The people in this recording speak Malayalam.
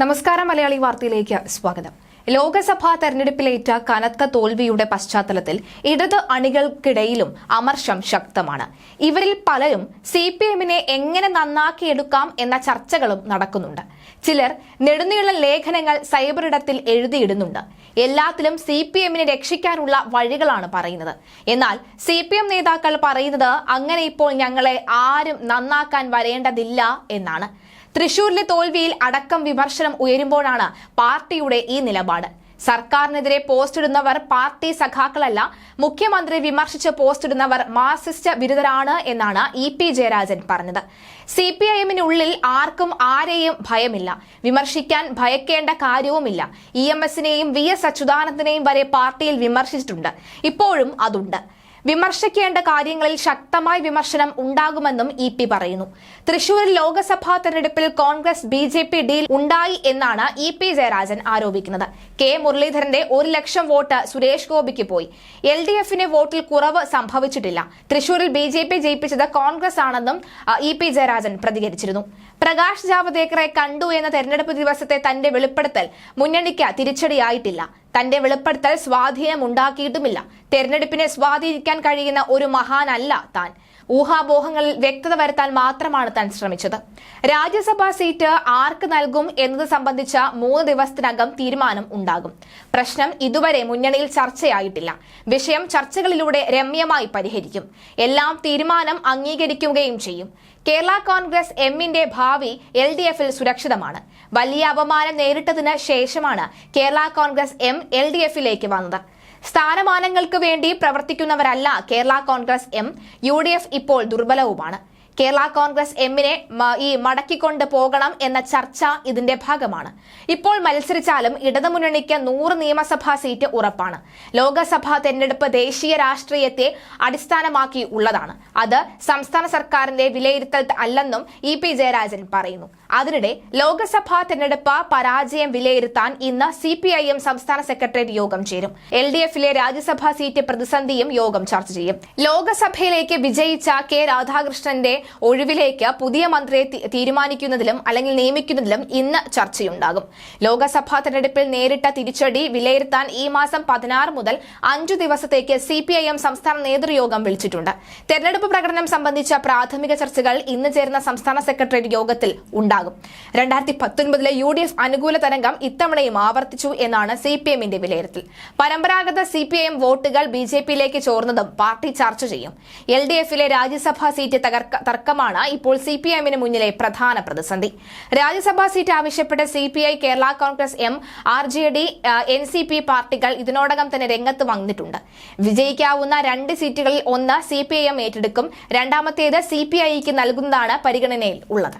നമസ്കാരം മലയാളി വാർത്തയിലേക്ക് സ്വാഗതം. ലോക്സഭാ തെരഞ്ഞെടുപ്പിലേറ്റ കനത്ത തോൽവിയുടെ പശ്ചാത്തലത്തിൽ ഇടത് അണികൾക്കിടയിലും അമർഷം ശക്തമാണ്. ഇവരിൽ പലരും സി പി എമ്മിനെ എങ്ങനെ നന്നാക്കിയെടുക്കാം എന്ന ചർച്ചകളും നടക്കുന്നുണ്ട്. ചിലർ നെടുനീള ലേഖനങ്ങൾ സൈബറിടത്തിൽ എഴുതിയിടുന്നുണ്ട്. എല്ലാത്തിലും സി പി എമ്മിനെ രക്ഷിക്കാനുള്ള വഴികളാണ് പറയുന്നത്. എന്നാൽ സി പി എം നേതാക്കൾ പറയുന്നത് അങ്ങനെ ഇപ്പോൾ ഞങ്ങളെ ആരും നന്നാക്കാൻ വരേണ്ടതില്ല എന്നാണ്. തൃശൂരിലെ തോൽവിയിൽ അടക്കം വിമർശനം ഉയരുമ്പോഴാണ് പാർട്ടിയുടെ ഈ നിലപാട്. സർക്കാരിനെതിരെ പോസ്റ്റ് ഇടുന്നവർ പാർട്ടി സഖാക്കളല്ല മുഖ്യമന്ത്രി വിമർശിച്ച് പോസ്റ്റ് ഇടുന്നവർ മാർസിസ്റ്റ് ബിരുദരാണ് എന്നാണ് ഇ പി ജയരാജൻ പറഞ്ഞത്. സി പി ഐ എമ്മിനുള്ളിൽ ആർക്കും ആരെയും ഭയമില്ല. വിമർശിക്കാൻ ഭയക്കേണ്ട കാര്യവുമില്ല. ഇ എം എസിനെയും വി എസ് അച്യുതാനന്ദനെയും വരെ പാർട്ടിയിൽ വിമർശിച്ചിട്ടുണ്ട്. ഇപ്പോഴും അതുണ്ട്. വിമർശിക്കേണ്ട കാര്യങ്ങളിൽ ശക്തമായ വിമർശനം ഉണ്ടാകുമെന്നും ഇ പി പറയുന്നു. തൃശൂരിൽ ലോക്സഭാ തെരഞ്ഞെടുപ്പിൽ Congress B J P deal ഉണ്ടായി എന്നാണ് ഇ പി ജയരാജൻ ആരോപിക്കുന്നത്. കെ മുരളീധരന്റെ ഒരു ലക്ഷം വോട്ട് സുരേഷ് ഗോപിക്ക് പോയി. എൽ ഡി എഫിന് വോട്ടിൽ കുറവ് സംഭവിച്ചിട്ടില്ല. തൃശൂരിൽ ബി ജെ പി ജയിപ്പിച്ചത് കോൺഗ്രസ് ആണെന്നും ഇ പി ജയരാജൻ പ്രതികരിച്ചിരുന്നു. പ്രകാശ് ജാവദേക്കറെ കണ്ടു എന്ന തെരഞ്ഞെടുപ്പ് ദിവസത്തെ തന്റെ വെളിപ്പെടുത്തൽ മുന്നണിക്ക് തിരിച്ചടിയായിട്ടില്ല. തന്റെ വെളിപ്പെടുത്തൽ സ്വാധീനം ഉണ്ടാക്കിയിട്ടുമില്ല തെരഞ്ഞെടുപ്പിനെ സ്വാധീനിക്കാൻ കഴിയുന്ന ഒരു മഹാനല്ല താൻ. ഊഹാപോഹങ്ങളിൽ വ്യക്തത വരുത്താൻ മാത്രമാണ് താൻ ശ്രമിച്ചത്. രാജ്യസഭാ സീറ്റ് ആർക്ക് നൽകും എന്നത് സംബന്ധിച്ച മൂന്ന് ദിവസത്തിനകം തീരുമാനം ഉണ്ടാകും. പ്രശ്നം ഇതുവരെ മുന്നണിയിൽ ചർച്ചയായിട്ടില്ല. വിഷയം ചർച്ചകളിലൂടെ രമ്യമായി പരിഹരിക്കും. എല്ലാം തീരുമാനം അംഗീകരിക്കുകയും ചെയ്യും. കേരള കോൺഗ്രസ് എമ്മിന്റെ ഭാവി എൽ ഡി എഫിൽ സുരക്ഷിതമാണ്. വലിയ അപമാനം നേരിട്ടതിന് ശേഷമാണ് Kerala Congress M L D എഫിലേക്ക് വന്നത്. സ്ഥാനമാനങ്ങൾക്ക് വേണ്ടി പ്രവർത്തിക്കുന്നവരല്ല കേരള കോൺഗ്രസ് എം യു ഇപ്പോൾ ദുർബലവുമാണ്. കേരള കോൺഗ്രസ് എമ്മിനെ ഈ മടക്കിക്കൊണ്ട് പോകണം എന്ന ചർച്ച ഇതിന്റെ ഭാഗമാണ്. ഇപ്പോൾ മത്സരിച്ചാലും ഇടതുമുന്നണിക്ക് നൂറ് നിയമസഭാ സീറ്റ് ഉറപ്പാണ്. ലോക്സഭാ തെരഞ്ഞെടുപ്പ് ദേശീയ രാഷ്ട്രീയത്തെ അടിസ്ഥാനമാക്കി ഉള്ളതാണ്. അത് സംസ്ഥാന സർക്കാരിന്റെ വിലയിരുത്തൽ അല്ലെന്നും ഇ പി ജയരാജൻ പറയുന്നു. അതിനിടെ ലോക്സഭാ തെരഞ്ഞെടുപ്പ് പരാജയം വിലയിരുത്താൻ ഇന്ന് സി പി ഐ എം സംസ്ഥാന സെക്രട്ടേറിയറ്റ് യോഗം ചേരും. എൽ ഡി എഫിലെ രാജ്യസഭാ സീറ്റ് പ്രതിസന്ധിയും യോഗം ചർച്ച ചെയ്യും. ലോക്സഭയിലേക്ക് വിജയിച്ച കെ രാധാകൃഷ്ണന്റെ ഒഴിവിലേക്ക് പുതിയ മന്ത്രിയെ തീരുമാനിക്കുന്നതിലും അല്ലെങ്കിൽ നിയമിക്കുന്നതിലും ഇന്ന് ചർച്ചയുണ്ടാകും. ലോക്സഭാ തെരഞ്ഞെടുപ്പിൽ നേരിട്ട തിരിച്ചടി വിലയിരുത്താൻ ഈ മാസം പതിനാറ് മുതൽ അഞ്ചു ദിവസത്തേക്ക് സി പി ഐ എം സംസ്ഥാന നേതൃയോഗം വിളിച്ചിട്ടുണ്ട്. തെരഞ്ഞെടുപ്പ് പ്രകടനം സംബന്ധിച്ച പ്രാഥമിക ചർച്ചകൾ ഇന്ന് ചേർന്ന സംസ്ഥാന സെക്രട്ടേറിയറ്റ് യോഗത്തിൽ ഉണ്ടാകും. രണ്ടായിരത്തി പത്തൊൻപതിലെ യു ഡി എഫ് അനുകൂല തരംഗം ഇത്തവണയും ആവർത്തിച്ചു എന്നാണ് സി പി എമ്മിന്റെ വിലയിരുത്തൽ. പരമ്പരാഗത സി പി ഐ എം വോട്ടുകൾ ബി ജെ പിയിലേക്ക് ചോർന്നതും പാർട്ടി ചർച്ച ചെയ്യും. എൽ ഡി എഫിലെ രാജ്യസഭാ സീറ്റ് തകർക്ക തർക്കമാണ്. ഇപ്പോൾ സി പി എമ്മിന് മുന്നിലെ പ്രധാന പ്രതിസന്ധി. രാജ്യസഭാ സീറ്റ് ആവശ്യപ്പെട്ട് C P I Kerala Congress M R J D N C P പാർട്ടികൾ ഇതിനോടകം തന്നെ രംഗത്ത് വന്നിട്ടുണ്ട്. വിജയിക്കാവുന്ന രണ്ട് സീറ്റുകളിൽ ഒന്ന് സി പി ഐ എം ഏറ്റെടുക്കും. രണ്ടാമത്തേത് സി പി ഐക്ക് നൽകുന്നതാണ് പരിഗണനയിൽ ഉള്ളത്.